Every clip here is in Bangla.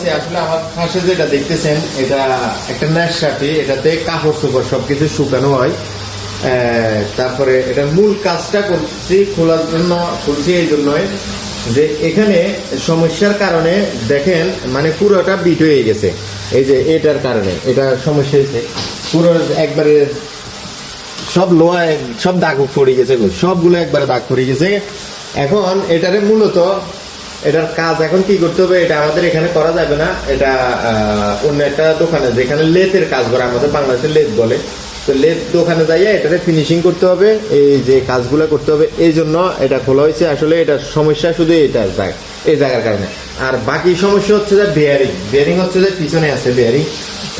হয়েছে আসলে আমার পাশে যেটা দেখতেছেন, এটা একটা ন্যাশাটি এটাতে কাপড় চোপড় সবকিছু শুকানো হয়। তারপরে এটার মূল কাজটা করছি খোলার জন্য খুলছি এই জন্যই যে এখানে সমস্যার কারণে দেখেন মানে পুরোটা বিট হয়ে গেছে। এই যে এটার কারণে, এটা সমস্যা হয়েছে। পুরো একবারে সব লোহায়, সব দাগ পড়ে গেছে, সবগুলো একবারে দাগ পড়ে গেছে। এখন এটারে মূলত এটার কাজ এখন কি করতে হবে, এটা আমাদের এখানে করা যাবে না। এটা অন্য একটা দোকানে, যেখানে লেথের কাজ করে, আমাদের বাংলাদেশে লেথ বলে। তো লেথ দোকানে যাইয়া এটাতে ফিনিশিং করতে হবে, এই যে কাজগুলো করতে হবে। এই জন্য এটা খোলা হয়েছে। আসলে এটা সমস্যা শুধু এটা এই জায়গার কারণে। আর বাকি সমস্যা হচ্ছে যে বেয়ারিং বেয়ারিং হচ্ছে যে পিছনে আছে বেয়ারিং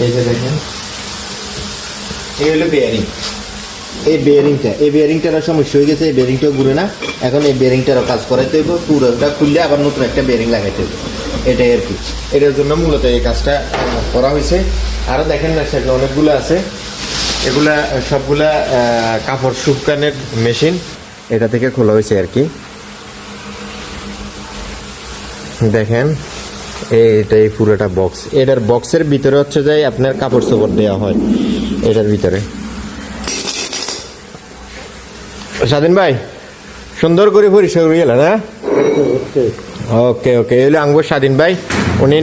এই যে দেখেন, এই হলো বেয়ারিং এই বেয়ারিংটা এই বেয়ারিংটার সমস্যা হয়ে গেছে, এই বেয়ারিংটা ঘুরে না। এখন এই বেয়ারিংটারও কাজ করাইতে হইব পুরোটা খুললে আবার নতুন একটা বেয়ারিং লাগাইতে হবে এটাই আর কি। এটার জন্য মূলত এই কাজটা করা হয়েছে। আরও দেখেন না সেটা অনেকগুলো আছে। এগুলা, সবগুলা কাপড় শুকানের মেশিন এটা থেকে খোলা হয়েছে আর কি। দেখেন এইটা এই পুরোটা বক্স এটার বক্সের ভিতরে হচ্ছে যে আপনার কাপড় চোপড় দেওয়া হয়, এটার ভিতরে। স্বাধীন ভাই সুন্দর করে পরিষ্কার করে গেলেন হ্যাঁ? ওকে ওকে এলে আঙ্গুর স্বাধীন ভাই। উনি